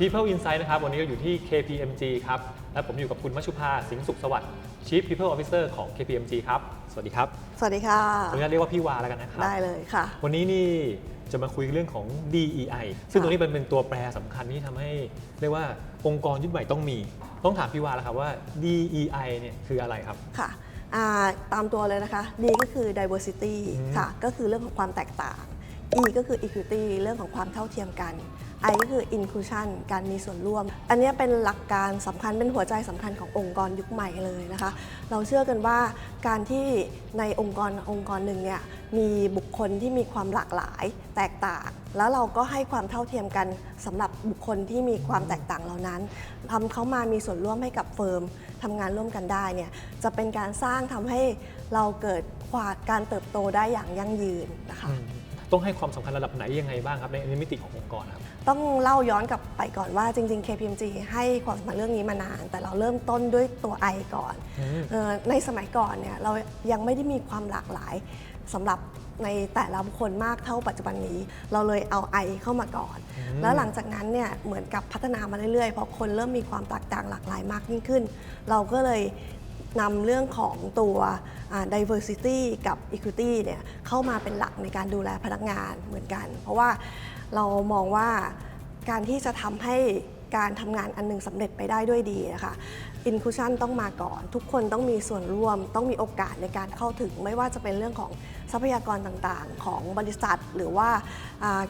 People Insight นะครับ วันนี้ก็อยู่ที่ KPMG ครับ และผมอยู่กับคุณมัชชุภา สิงห์สุขสวัสดิ์ Chief People Officer ของ KPMG ครับ สวัสดีครับ สวัสดีค่ะขออนุญาตเรียกว่าพี่วาแล้วกันนะครับ ได้เลยค่ะ วันนี้นี่จะมาคุยเรื่องของ DEI ซึ่งค่ะตัวนี้มันเป็นตัวแปรสำคัญที่ทำให้เรียกว่าองค์กรยุคใหม่ต้องมี ต้องถามพี่วาแล้วครับว่า DEI เนี่ยคืออะไรครับ ค่ะอ่าตามตัวเลยนะคะ D ก็คือ diversity อืมค่ะ ก็คือเรื่องของความแตกต่าง E ก็คือ equity เรื่องของความเท่าเทียมกัน I ก็คือ inclusion การมีส่วนร่วม อันนี้เป็นหลักการสำคัญเป็นหัวใจสำคัญขององค์กรยุคใหม่เลยนะคะ เราเชื่อกันว่าการที่ในองค์กรองค์กรหนึ่งเนี่ยมีบุคคลที่มีความหลากหลายแตกต่าง แล้วเราก็ให้ความเท่าเทียมกันสำหรับบุคคลที่มีความแตกต่างเหล่านั้นทำเขามามีส่วนร่วมให้กับเฟิร์มทำงานร่วมกันได้เนี่ยจะเป็นการสร้างทำให้เราเกิดความการเติบโตได้อย่างยั่งยืนนะคะ ต้องให้ความสำคัญระดับไหนยังไงบ้างครับในในมิติขององค์กรครับ ต้องเล่าย้อนกลับไปก่อนว่าจริง ๆ KPMG ให้ความสำคัญเรื่องนี้มานาน แต่เราเริ่มต้นด้วยตัว I ก่อนอืม เออในสมัยก่อนเนี่ยเรายังไม่ได้มีความหลากหลายสำหรับในแต่ละบุคคลมากเท่าปัจจุบันนี้ เราเลยเอา I เข้ามาก่อนอืมแล้วหลังจากนั้นเนี่ยเหมือนกับพัฒนามาเรื่อยๆเพราะคนเริ่มมีความแตกต่างหลากหลายมากยิ่งขึ้น เราก็เลย นำเรื่องของตัว diversity กับ equity เนี่ยเข้ามาเป็นหลักในการดูแลพนักงานเหมือนกัน เพราะว่าเรามองว่าการที่จะทำให้การทำงานอันหนึงสำเร็จไปได้ด้วยดีนะคะ inclusion ต้องมาก่อน ทุกคนต้องมีส่วนร่วม ต้องมีโอกาสในการเข้าถึง ไม่ว่าจะเป็นเรื่องของทรัพยากรต่างๆ ของบริษัท หรือว่า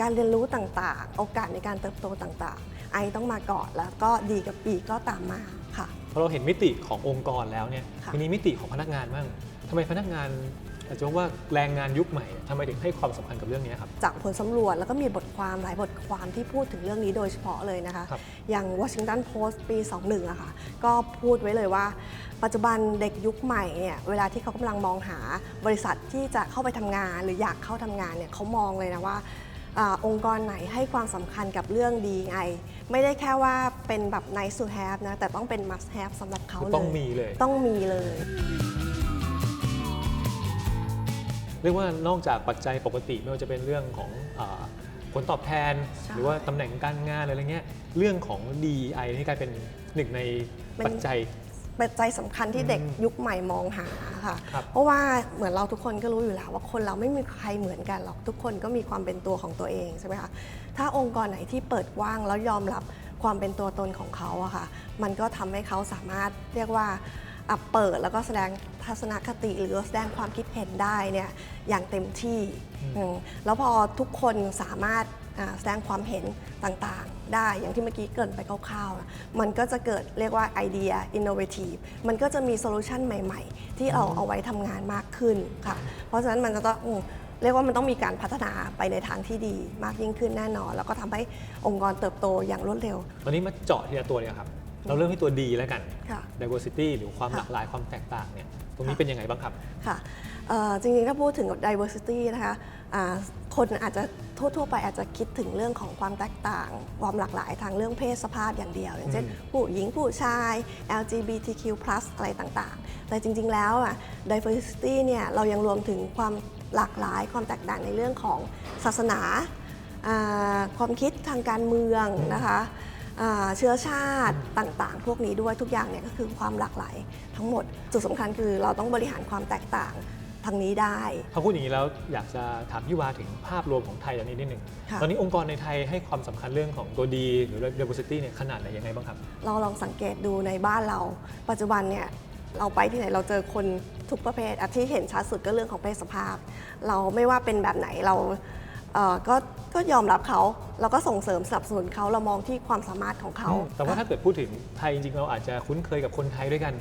การเรียนรู้ต่างๆ โอกาสในการเติบโตต่างๆ ไอต้องมาก่อนแล้วก็ดีกับปีก็ตามมาค่ะ อเราเห็นมิติขององค์กรแล้วเนี่ยค่ะ ทีนี้มิติของพนักงานบ้างทำไมพนักงานอาจจะว่าแรงงานยุคใหม่ทำไมถึงให้ความสำคัญกับเรื่องนี้ครับ จากผลสำรวจแล้วก็มีบทความหลายบทความที่พูดถึงเรื่องนี้โดยเฉพาะเลยนะคะ ครับ อย่าง Washington Post ปี 21อะค่ะ ก็พูดไว้เลยว่า ปัจจุบันเด็กยุคใหม่เนี่ยเวลาที่เขากำลังมองหาบริษัทที่จะเข้าไปทำงาน หรืออยากเข้าทำงานเนี่ยเขามองเลยนะว่า อาองค์กรไหนให้ความสำคัญกับเรื่อง DEI ไม่ได้แค่ว่าเป็นแบบ nice to have นะ แต่ต้องเป็น must have สำหรับเขาเลย ต้องมีเลย ต้องมีเลย เรียกว่านอกจากปัจจัยปกติไม่ว่าจะเป็นเรื่องของอาผลตอบแทน ใช่หรือว่าตำแหน่งการงานอะไรเงี้ยเรื่องของ DEI นี่กลายเป็นหนึ่งในเป็นปัจจัย ปัจจัยสำคัญที่เด็กอืมยุคใหม่มองหาค่ะ ครับ เพราะว่าเหมือนเราทุกคนก็รู้อยู่แล้วว่าคนเราไม่มีใครเหมือนกันหรอกทุกคนก็มีความเป็นตัวของตัวเองใช่ไหมคะถ้าองค์กรไหนที่เปิดกว้างแล้วยอมรับความเป็นตัวตนของเขาอะค่ะ มันก็ทำให้เขาสามารถเรียกว่าอะ เปิดแล้วก็แสดงทัศนคติหรือว่าแสดงความคิดเห็นได้เนี่ยอย่างเต็มที่อืมแล้วพอทุกคนสามารถอ่าแสดงความเห็นต่างๆ ได้อย่างที่เมื่อกี้เกรินไปคร่าวๆนะมันก็จะเกิดเรียกว่าไอเดีย innovative มันก็จะมีโซลูชันใหม่ๆ ที่เราเอาไว้ทำงานมากขึ้นค่ะ เพราะฉะนั้นมันจะต้องอืมเรียกว่ามันต้องมีการพัฒนาไปในทางที่ดีมากยิ่งขึ้นแน่นอน แล้วก็ทำให้องค์กรเติบโตอย่างรวดเร็วตอนนี้มาเจาะทีละตัวเนี่ยครับ เราเริ่มที่ตัว D แล้วกัน ค่ะ diversity หรือความค่ะหลากหลายความแตกต่างเนี่ยตรงนี้เป็นยังไงบ้างครับ ค่ะเอ่อจริงๆ ถ้าพูดถึง diversity นะคะอ่าคนอาจจะทั่วๆ ไปอาจจะคิดถึงเรื่องของความแตกต่าง ความหลากหลายทางเรื่องเพศสภาพอย่างเดียว อย่างเช่นอืมผู้หญิงผู้ชาย LGBTQ+ อะไรต่างๆ แต่จริงๆ แล้วอะ diversity เนี่ยเรายังรวมถึงความหลากหลายความแตกต่างในเรื่องของศาสนาอ่าความคิดทางการเมืองนะคะอ่า เชื้อชาติต่างๆ พวกนี้ด้วยทุกอย่างเนี่ยก็คือความหลากหลายทั้งหมดจุดสำคัญคือเราต้องบริหารความแตกต่างทางนี้ได้พอพูดอย่างนี้แล้วอยากจะถามพี่วาถึงภาพรวมของไทยตอนนี้นิดหนึ่งค่ะตอนนี้องค์กรในไทยให้ความสำคัญเรื่องของตัว D หรือ diversity เนี่ยขนาดไหนยังไงบ้างครับ เราลองสังเกตดูในบ้านเรา ปัจจุบันเนี่ยเราไปที่ไหนเราเจอคนทุกประเภทอะที่เห็นชัดสุดก็เรื่องของเพศสภาพ เราไม่ว่าเป็นแบบไหนเราเอ่อ ก็ก็ยอมรับเขาเราก็ส่งเสริมสนับสนุนเขาเรามองที่ความสามารถของเขา แต่ว่าถ้าเกิดพูดถึงไทยจริงๆ เราอาจจะคุ้นเคยกับคนไทยด้วยกัน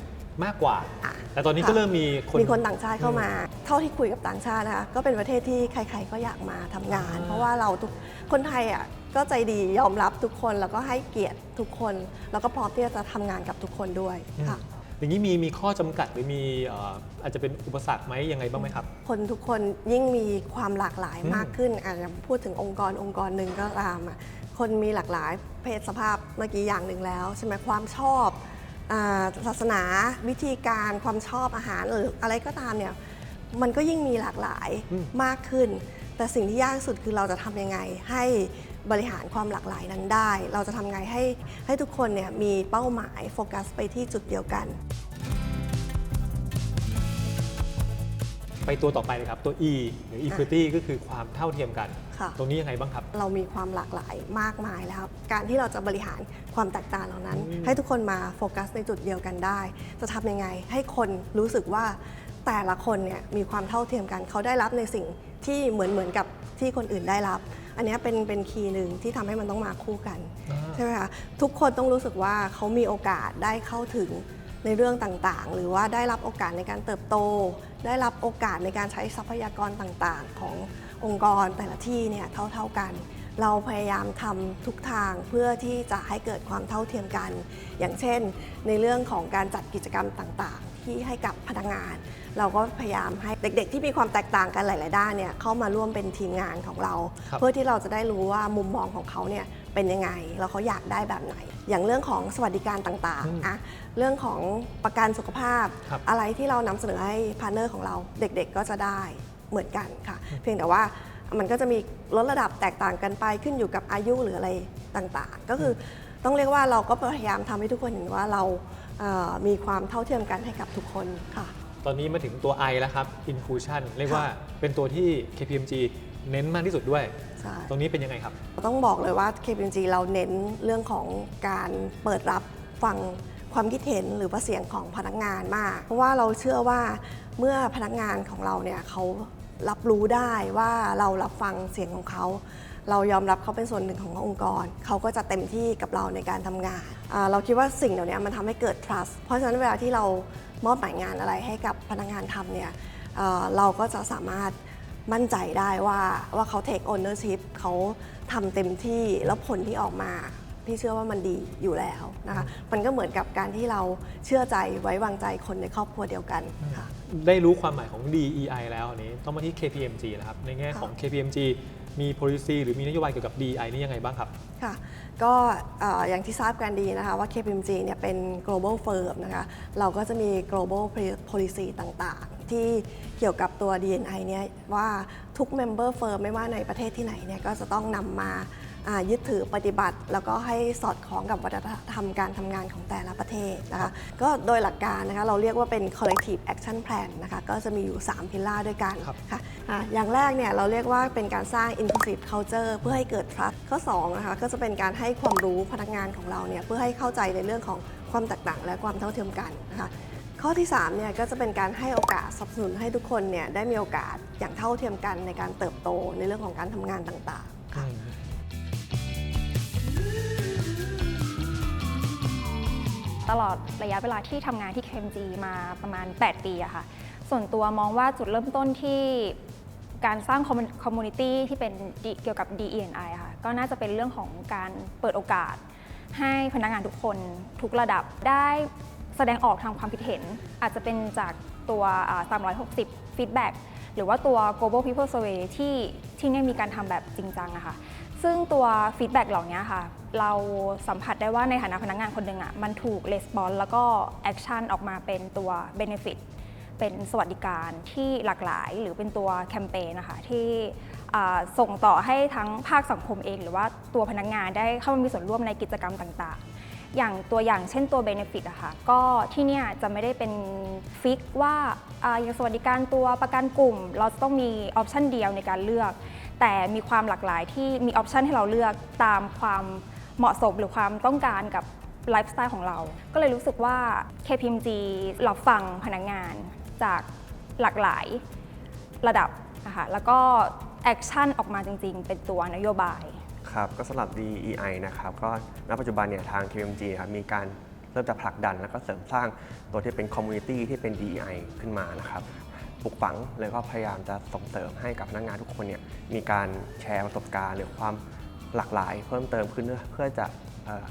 มากกว่า อะแต่ตอนนี้ก็ค่ะ เริ่มมีคน มีคนต่างชาติเข้ามา เท่าที่คุยกับต่างชาตินะคะ ก็เป็นประเทศที่ใคร ๆ ก็อยากมาทำงาน อ่า เพราะว่าเราทุกคนไทยอะก็ใจดียอมรับทุกคนแล้วก็ให้เกียรติทุกคน แล้วก็พร้อมที่จะทำงานกับทุกคนด้วยค่ะ อย่างนี้มีมีข้อจำกัดหรือมีเอ่ออาจจะเป็นอุปสรรคไหมยังไงบ้างไหมครับ คนทุกคนยิ่งมีความหลากหลายอืมมากขึ้นอาจจะพูดถึงองค์กรองค์กรหนึ่งก็ตามอะคนมีหลากหลายเพศสภาพเมื่อกี้อย่างหนึ่งแล้วใช่ไหมความชอบอาศาสนาวิธีการความชอบอาหารหรืออะไรก็ตามเนี่ยมันก็ยิ่งมีหลากหลายอืมมากขึ้น แต่สิ่งที่ยากที่สุดคือเราจะทำยังไงให้ บริหารความหลากหลายนั้นได้ เราจะทำไงให้ให้ทุกคนเนี่ยมีเป้าหมายโฟกัสไปที่จุดเดียวกัน ไปตัวต่อไปเลยครับ ตัว E หรือ equity ก็คือความเท่าเทียมกัน ค่ะ ตรงนี้ยังไงบ้างครับ เรามีความหลากหลายมากมายแล้วครับ การที่เราจะบริหารความแตกต่างเหล่านั้น อืม ให้ทุกคนมาโฟกัสในจุดเดียวกันได้ จะทำยังไงให้คนรู้สึกว่าแต่ละคนเนี่ยมีความเท่าเทียมกัน เขาได้รับในสิ่งที่เหมือนเหมือนกับที่คนอื่นได้รับ อันเนี้ยเป็นเป็นคีย์หนึ่งที่ทำให้มันต้องมาคู่กันอ่าใช่ไหมคะทุกคนต้องรู้สึกว่าเขามีโอกาสได้เข้าถึงในเรื่องต่างๆ หรือว่าได้รับโอกาสในการเติบโต ได้รับโอกาสในการใช้ทรัพยากรต่างๆ ขององค์กรแต่ละที่เนี่ยเท่าๆกัน เราพยายามทำทุกทางเพื่อที่จะให้เกิดความเท่าเทียมกัน อย่างเช่น ในเรื่องของการจัดกิจกรรมต่างๆ ที่ให้กับพนักงาน เราก็พยายามให้เด็กๆ ที่มีความแตกต่างกันหลาย ๆ ด้านเนี่ยเข้ามาร่วมเป็นทีมงานของเราครับเพื่อที่เราจะได้รู้ว่ามุมมองของเขาเนี่ยเป็นยังไงแล้วเขาอยากได้แบบไหน อย่างเรื่องของสวัสดิการต่างอืมๆอะเรื่องของประกันสุขภาพครับอะไรที่เรานำเสนอให้พาร์เนอร์ของเราเด็กๆ ก็จะได้เหมือนกันค่ะ เพียงแต่ว่ามันก็จะมีลดระดับแตกต่างกันไปขึ้นอยู่กับอายุหรืออะไรต่างๆ ก็คือต้องเรียกว่าเราก็พยายามทำให้ทุกคนเห็นว่าเราเอ่อ มีความเท่าเทียมกันให้กับทุกคนค่ะ ตอนนี้มาถึงตัว I แล้วครับ inclusion เรียกว่าเป็นตัวที่ KPMG เน้นมากที่สุดด้วยใช่ตรงนี้เป็นยังไงครับ ต้องบอกเลยว่า KPMG เราเน้นเรื่องของการเปิดรับฟังความคิดเห็นหรือว่าเสียงของพนักงานมาก เพราะว่าเราเชื่อว่าเมื่อพนักงานของเราเนี่ยเขารับรู้ได้ว่าเรารับฟังเสียงของเขา เรายอมรับเขาเป็นส่วนหนึ่งขององค์กร เขาก็จะเต็มที่กับเราในการทำงาน เราคิดว่าสิ่งเหล่านี้มันทำให้เกิด trust เพราะฉะนั้นเวลาที่เรามอบหมายงานอะไรให้กับพนักงานทำเนี่ยเเราก็จะสามารถมั่นใจได้ว่าว่าเขา take ownership เขาทำเต็มที่แล้วผลที่ออกมาพี่เชื่อว่ามันดีอยู่แล้วนะคะ มันก็เหมือนกับการที่เราเชื่อใจไว้วางใจคนในครอบครัวเดียวกันค่ะ ได้รู้ความหมายของ DEI แล้วนี้ต้องมาที่ KPMG แล้วครับ ในแง่ของ KPMG มี policy หรือมีนโยบายเกี่ยวกับ DI นี่ยังไงบ้างครับ ค่ะก็เอ่ออย่างที่ทราบกันดีนะคะว่า KPMG เนี่ยเป็น global firm นะคะเราก็จะมี global policy ต่างๆ ที่เกี่ยวกับตัว DNI เนี่ยว่าทุก member firm ไม่ว่าในประเทศที่ไหนเนี่ยก็จะต้องนำมา ยึดถือปฏิบัติ แล้วก็ให้สอดคล้องกับวัฒนธรรมการทำงานของแต่ละประเทศนะคะก็โดยหลักการนะคะเราเรียกว่าเป็น collective action plan นะคะก็จะมีอยู่ 3 พิลล่าด้วยกันครับค่ะอะอย่างแรกเนี่ยเราเรียกว่าเป็นการสร้าง inclusive culture เพื่อให้เกิด trust ข้อ2นะคะก็จะเป็นการให้ความรู้พนักงานของเราเนี่ยเพื่อให้เข้าใจในเรื่องของความแตกต่างและความเท่าเทียมกันนะคะข้อที่3เนี่ยก็จะเป็นการให้โอกาสสนับสนุนให้ทุกคนเนี่ยได้มีโอกาสอย่างเท่าเทียมกันในการเติบโตในเรื่องของการทำงานต่างๆค่ะ ตลอดระยะเวลาที่ทำงานที่ KMG มาประมาณ 8 ปีอะค่ะ ส่วนตัวมองว่าจุดเริ่มต้นที่การสร้างคอมมูนิตี้ที่เป็นเกี่ยวกับ DE&I ค่ะ ก็น่าจะเป็นเรื่องของการเปิดโอกาส ให้พนักงานทุกคนทุกระดับได้แสดงออกทางความคิดเห็น อาจจะเป็นจากตัว 360 feedback หรือว่าตัว global people survey ที่ที่เนี่ยมีการทำแบบจริงจังอะค่ะซึ่งตัวฟีดแบ็กเหล่านี้ค่ะ เราสัมผัสได้ว่าในฐานะพนักงานคนหนึ่งอะมันถูกレスปอนแล้วก็แอคชั่นออกมาเป็นตัว Benefit เป็นสวัสดิการที่หลากหลาย หรือเป็นตัวแคมเปญนะคะที่ส่งต่อให้ทั้งภาคสังคมเอง หรือว่าตัวพนักงานได้เข้ามามีส่วนร่วมในกิจกรรมต่างๆ อย่างตัวอย่างเช่นตัว Benefit อะค่ะก็ที่เนี่ยจะไม่ได้เป็นฟิกว่าอ่าอย่างสวัสดิการตัวประกันกลุ่ม เราจะต้องมีออปชันเดียวในการเลือก แต่มีความหลากหลายที่มีออปชันให้เราเลือกตามความเหมาะสมหรือความต้องการกับไลฟ์สไตล์ของเรา ก็เลยรู้สึกว่า KPMG รับฟังพนักงานจากหลากหลายระดับนะคะแล้วก็แอคชั่นออกมาจริง ๆ เป็นตัวนโยบาย ครับก็สำหรับ DEI นะครับก็ณปัจจุบันเนี่ยทาง KMG ครับมีการเริ่มจะผลักดันแล้วก็เสริมสร้างตัวที่เป็นคอมมูนิตี้ที่เป็น DEI ขึ้นมานะครับปลูกฝังแล้วก็พยายามจะส่งเสริมให้กับพนักงานทุกคนเนี่ยมีการแชร์ประสบการณ์ หรือความหลากหลาย เพิ่มเติมขึ้นเพื่อจะ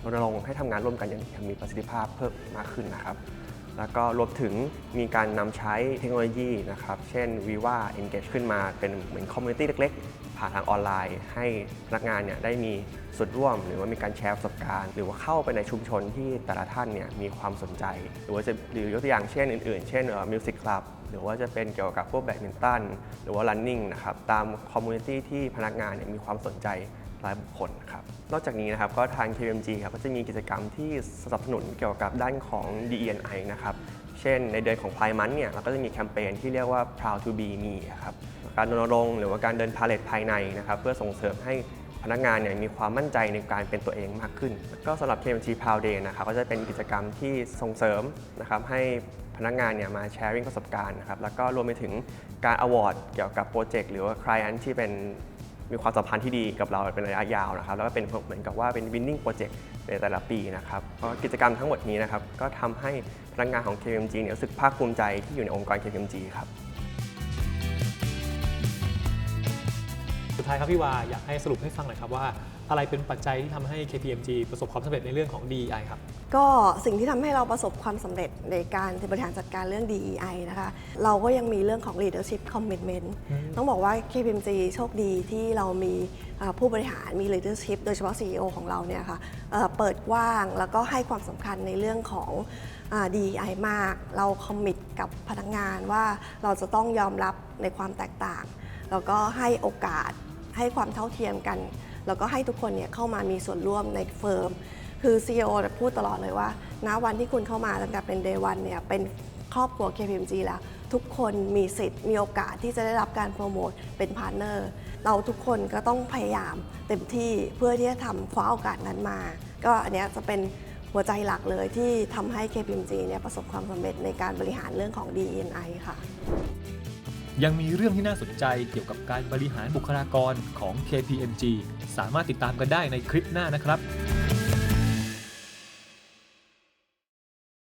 รณรงค์ให้ทำงานร่วมกันอย่างมีประสิทธิภาพเพิ่มมากขึ้นนะครับ แล้วก็รวมถึงมีการนำใช้เทคโนโลยีนะครับ เช่น Viva Engage ขึ้นมาเป็นเหมือนคอมมูนิตี้เล็ก ผ่านทางออนไลน์ ให้พนักงานเนี่ยได้มีส่วนร่วม หรือว่ามีการแชร์ประสบการณ์ หรือว่าเข้าไปในชุมชนที่แต่ละท่านเนี่ยมีความสนใจ หรือว่าจะหรือยกตัวอย่างเช่นอื่นๆ เช่นมิวสิกคลับหรือว่าจะเป็นเกี่ยวกับพวกแบดมินตันหรือว่า running นะครับตามคอมมูนิตี้ที่พนักงานเนี่ยมีความสนใจรายบุคคลครับ นอกจากนี้นะครับก็ทาง KMG ครับก็จะมีกิจกรรมที่สนับสนุนเกี่ยวกับด้านของ DEI นะครับ เช่นในเดือนของ Pride Month เนี่ยเราก็จะมีแคมเปญที่เรียกว่า Proud to be me ครับ การรณรงค์หรือว่าการเดินพาเลทภายในนะครับเพื่อส่งเสริมให้พนักงานเนี่ยมีความมั่นใจในการเป็นตัวเองมากขึ้น ก็สำหรับ KMG Proud Day นะครับก็จะเป็นกิจกรรมที่ส่งเสริมนะครับให้พนักงานเนี่ยมาแชร์ริ่งประสบการณ์นะครับแล้วก็รวมไปถึงการอวอร์ดเกี่ยวกับโปรเจกต์หรือว่า client ที่เป็นมีความสัมพันธ์ที่ดีกับเราเป็นระยะยาวนะครับแล้วก็เป็นเหมือนกับว่าเป็น winning project ในแต่ละปีนะครับก็กิจกรรมทั้งหมดนี้นะครับก็ทำให้พนักงานของ KMG เนี่ยรู้สึกภาคภูมิใจที่อยู่ในองค์กร KMG ครับ ดท้ายครับพี่วาอยากให้สรุปให้ฟังหน่อยครับว่าอะไรเป็นปัจจัยที่ทำให้ KPMG ประสบความสำเร็จในเรื่องของ DEI ครับ ก็สิ่งที่ทำให้เราประสบความสำเร็จในการบริหารจัดการเรื่อง DEI นะคะ เราก็ยังมีเรื่องของ leadership commitment อืมต้องบอกว่า KPMG โชคดีที่เรามีอ่าผู้บริหารมี leadership โดยเฉพาะ CEO ของเราเนี่ยค่ะเอ่อเปิดกว้างแล้วก็ให้ความสำคัญในเรื่องของอ่า DEI มาก เราคอมมิตกับพนักงานว่าเราจะต้องยอมรับในความแตกต่าง แล้วก็ให้โอกาส ให้ความเท่าเทียมกัน แล้วก็ให้ทุกคนเนี่ยเข้ามามีส่วนร่วมในเฟิร์ม คือ CEO พูดตลอดเลยว่าณวันที่คุณเข้ามาตั้งแต่เป็น day one เนี่ยเป็นครอบครัว KPMG แล้ว ทุกคนมีสิทธิ์มีโอกาสที่จะได้รับการโปรโมทเป็นพาร์ทเนอร์เราทุกคนก็ต้องพยายามเต็มที่เพื่อที่จะทำคว้าโอกาสนั้นมา ก็อันนี้จะเป็นหัวใจหลักเลยที่ทำให้ KPMG เนี่ยประสบความสำเร็จในการบริหารเรื่องของ DEI ค่ะ ยังมีเรื่องที่น่าสนใจเกี่ยวกับการบริหารบุคลากรของ KPMG สามารถติดตามกันได้ในคลิปหน้านะครับ